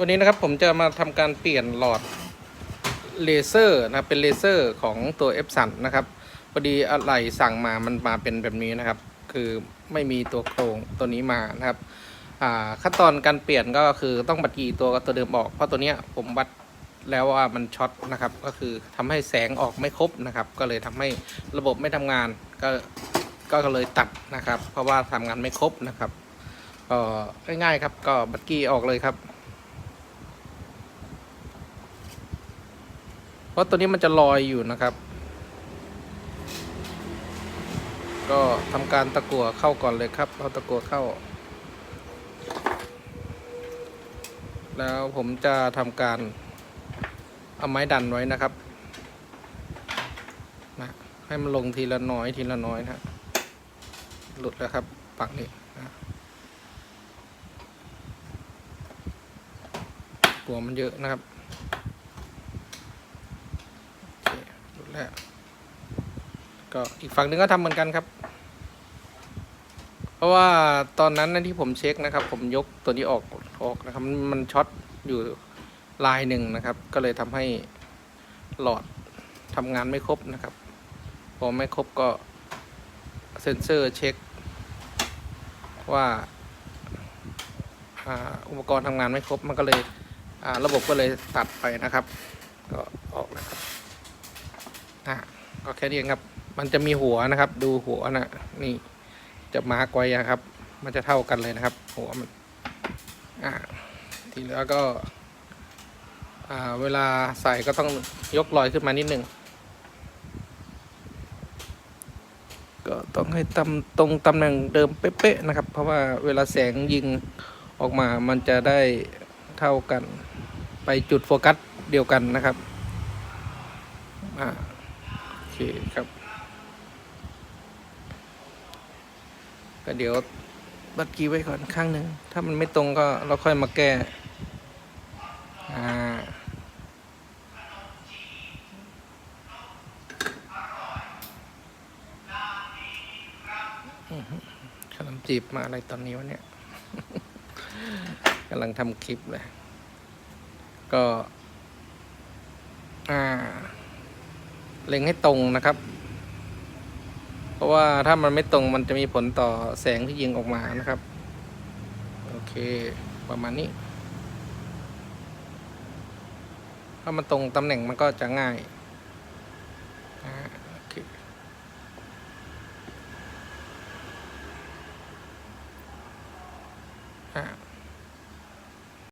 วันนี้นะครับผมจะมาทำการเปลี่ยนหลอดเลเซอร์นะครับเป็นเลเซอร์ของตัว f อ u n นะครับพอดีอะไรสั่งมามันมาเป็นแบบนี้นะครับ คือไม่มีตัวโครงตัวนี้มานะครับขั้นตอนการเปลี่ยนก็คือต้องบัดกีตัวตัวเดิมออกเพราะตัวเนี้ยผมวัดแล้วว่ามันช็อตนะครับ ก็คือทำให้แสงออกไม่ครบนะครับ ก็เลยทำให้ระบบไม่ทำงานก็ก็เลยตัดนะครับ เพราะว่าทำงานไม่ครบนะครับก็ง่ายๆครับก็บัดกี้ออกเลยครับ เพราะตัวนี้มันจะลอยอยู่นะครับ ก็ทำการตะกั่วเข้าก่อนเลยครับ เอาตะกั่วเข้า แล้วผมจะทำการเอาไม้ดันไว้นะครับนะให้มันลงทีละน้อยทีละน้อยนะหลุดแล้วครับปักนี้นะกลัวมันเยอะนะครับ โอเค หลุดแล้วก็อีกฝั่งหนึ่งก็ทำเหมือนกันครับ เพราะว่าตอนนั้นนะที่ผมเช็คนะครับ ผมยกตัวนี้ออกออกนะครับ มันช็อตอยู่ลายหนึ่งนะครับ ก็เลยทำให้หลอดทำงานไม่ครบนะครับ พอไม่ครบก็เซ็นเซอร์เช็ค ว่าอุปกรณ์ทำงานไม่ครบมันก็เลยระบบก็เลยตัดไปนะครับ ก็ออกนะครับ อะก็แค่นี้ครับ มันจะมีหัวนะครับ ดูหัวนะนี่จะมาร์กไว้นะครับ มันจะเท่ากันเลยนะครับ หัวมันอ่าทีเหลือก็ อ่า เวลาใส่ก็ต้องยกลอยขึ้นมานิดหนึ่งก็ต้องให้ตำตรงตำแหน่งเดิมเป๊ะๆนะครับ เพราะว่าเวลาแสงยิงออกมามันจะได้เท่ากัน ไปจุดโฟกัสเดียวกันนะครับ อ่า เคครับ ก็เดี๋ยวบัดกี้ไว้ก่อนข้างหนึ่ง ถ้ามันไม่ตรงก็เราค่อยมาแก้อ่าขนมจีบมาอะไรตอนนี้วะเนี่ยกำลังทำคลิปเลย ก็ อ่า เล็งให้ตรงนะครับ เพราะว่าถ้ามันไม่ตรงมันจะมีผลต่อแสงที่ยิงออกมานะครับ โอเค ประมาณนี้ ถ้ามันตรงตำแหน่งมันก็จะง่ายอ่าโอเค